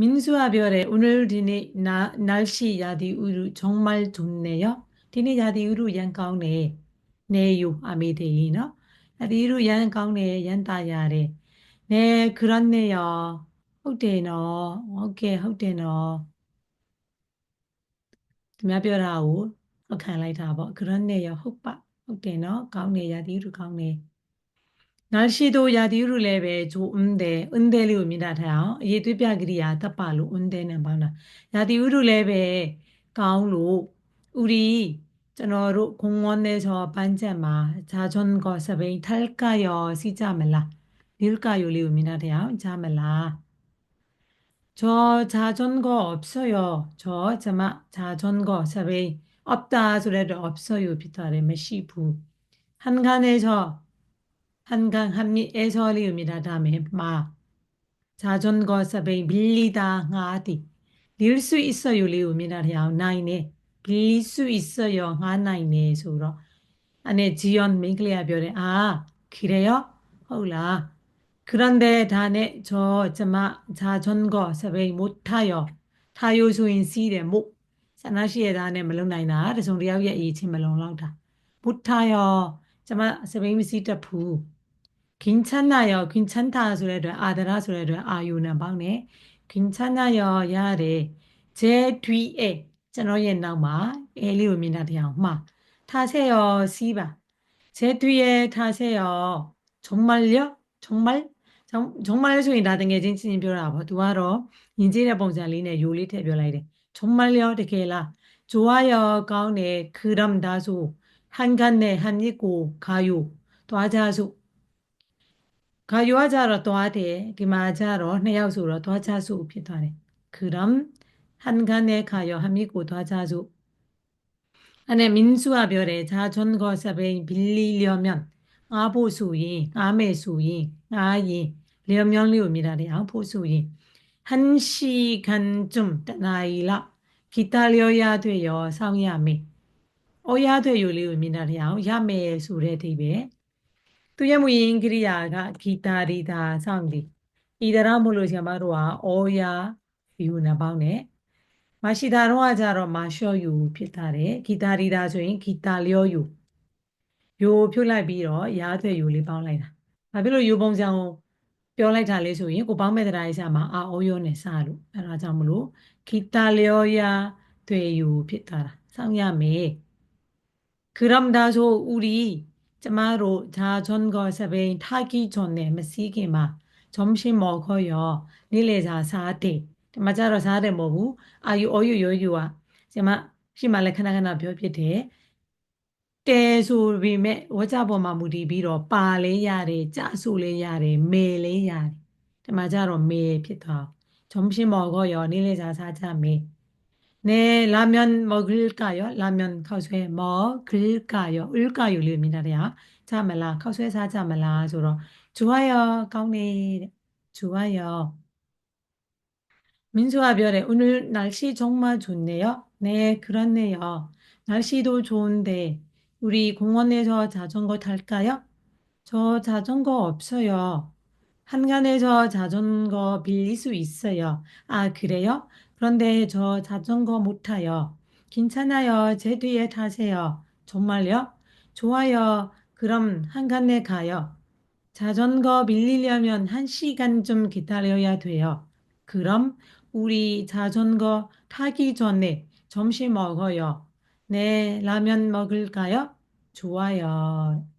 မင်းစုကပြောတယ်ဦးနေတို့ဒီနေ့နာနောက်ရှိရာသီဥတုဂျုံမလ်ဒုန်နေရဒီနေ့ရာသီဥတုရန်ကောင်းတယ်နေယူအမေတေကြီးနော်ရာသီဥတုရန်ကောင်းတယ်ရန်တာရတယ်နေခရန်နေရဟုတ်တယ်နော်ဟုတ်ကဲ့ဟုတ်တယ်နော်သူများပြောတာကိုအခံလိုက်တာပေါ့ခရန်နေရဟုတ်ပါဟုတ်တယ်နော်ကောင်းတယ်ရာသီဥတုကောင်းတယ် 날씨도 야디우르 레베 좋은데 은데리우 미나타요. 예드뱌 그리야 답발로 은데는 바나. 야디우르 레베 가운로 우리 저너 공원에서 반자마 자전거 서베이 탈까요? 시자멜라. 닐까요? 리우 미나타요. 자멜라. 저 자전거 없어요. 저 자마 자전거 서베이 없다 소래를 없어요. 비타레 메시부. 한간에서 한강 한미에서 리움이라 다음에 마 자전거 서베이 밀리다 nga디 릴 수 있어요. 리움이라 해요. 나이네 빌릴 수 있어요. nga 나이네 ဆိုတော့အနေဂျီယွန်မင်းကလေးကပြောတယ်အာ그래요ဟုတ်လား 그런데 다네 저 저마 자전거 서베이 못 타요. 타요 소인 시데 못 사나시에 다네 멀롱나이나 대송 리아우의 이치 멀롱랑다 못 타요. 저마 서베이 미시 տဖူ 괜찮아요. 괜찮다 소리를 아들아 소리를 아유나 방네 괜찮아요 야래. 제 뒤에 저의 나마 엘리오미나리아 마. 타세요 시바. 제 뒤에 타세요. 정말요? 정말? 정, 정말 소리 나던 게 진짜 별로 봐 두아로. 인지의 봉자리네 요리 태 별라이래. 정말요? 되게라. 좋아요 가운데 그럼 다소. 한간내 한이고 가요. 또 하자소. ခါယွာကြတော့သွားတယ်ဒီမှာကြတော့နှစ်ယောက်ဆိုတော့သွားချစုဖြစ်သွားတယ်ခရမ်ဟန်ကန်တဲ့ခါယွာဟမိကိုသွားချစုအဲ့နဲ့မင်းစုကပြောတယ်ဂျာချွန်ကောစပိန်ဘီလီလျော်မြန်ငါဖို့ဆိုရင်ငါမယ်ဆိုရင်ငါရင်လျော်မြန်လေးကိုမြင်တာလေအောင်ဖို့ဆိုရင်ဟန်ရှိကန်ဂျုံတနိုင်လာဂီတလျော်ရတွေ့ရော ဆောင်းရမယ်။အော်ရတွေ့ယူလေးကိုမြင်တာလေအောင်ရမယ်ဆိုတဲ့အဓိပ္ပာယ် သူရမူရင်းကရိယာကဂီတာရီတာဆောင်လီဤတရမို့လို့ဆရာမတို့ကအောယာဒီဟိုနှပေါင်းနဲ့မရှိတာတော့ကကြတော့မရှော့ယူဖြစ်တာတယ်ဂီတာရီတာဆိုရင်ဂီတာလျောယူယိုဖြုတ်လိုက်ပြီးတော့ရားသွဲယိုလေးပေါင်းလိုက်တာ။ဘာဖြစ်လို့ယိုပုံစံကိုပြောလိုက်တာလဲဆိုရင်ကိုပေါင်းမဲ့တရားရေးစာမှာအာအောရောနဲ့စလို့အဲဒါကြောင့်မလို့ဂီတာလျောယာသွဲယိုဖြစ်သွားတာ။စောင့်ရမယ်။ခရမ်ဒါဆိုဥရီ ကျမတို့ဂျာဂျွန်ကိုစပိန်ထိုက်ကီဂျွန်နဲ့မစည်းခင်မှာဂျုံရှင်မော်ခေါ်ရောနေ့လေစာစားတဲ့ဒီမှာကြတော့စားတယ်မဟုတ်ဘူးအာယူအောယူယောယူอ่ะကျမရှိမှလည်းခဏခဏပြောဖြစ်တယ်တဲဆိုပေမဲ့ဝါကြပေါ်မှာမူတည်ပြီးတော့ပါလဲရတယ်ကြဆိုလဲရတယ်မေလဲရတယ်ဒီမှာကြတော့မေဖြစ်သွားဂျုံရှင်မော်ခေါ်ရောနေ့လေစာစားကြမေ 네, 라면 먹을까요? 라면 커스에 먹을까요? 을까요? 르미나래요. 자말라 커스에 사자말라 저러. 좋아요. 가오네. 좋아요. 민수와 별에 오늘 날씨 정말 좋네요. 네, 그렇네요. 날씨도 좋은데 우리 공원에서 자전거 탈까요? 저 자전거 없어요. 한간에서 자전거 빌릴 수 있어요. 아, 그래요? 그런데 저 자전거 못 타요. 괜찮아요. 제 뒤에 타세요. 정말요? 좋아요. 그럼 한간에 가요. 자전거 빌리려면 한 시간쯤 기다려야 돼요. 그럼 우리 자전거 타기 전에 점심 먹어요. 네, 라면 먹을까요? 좋아요.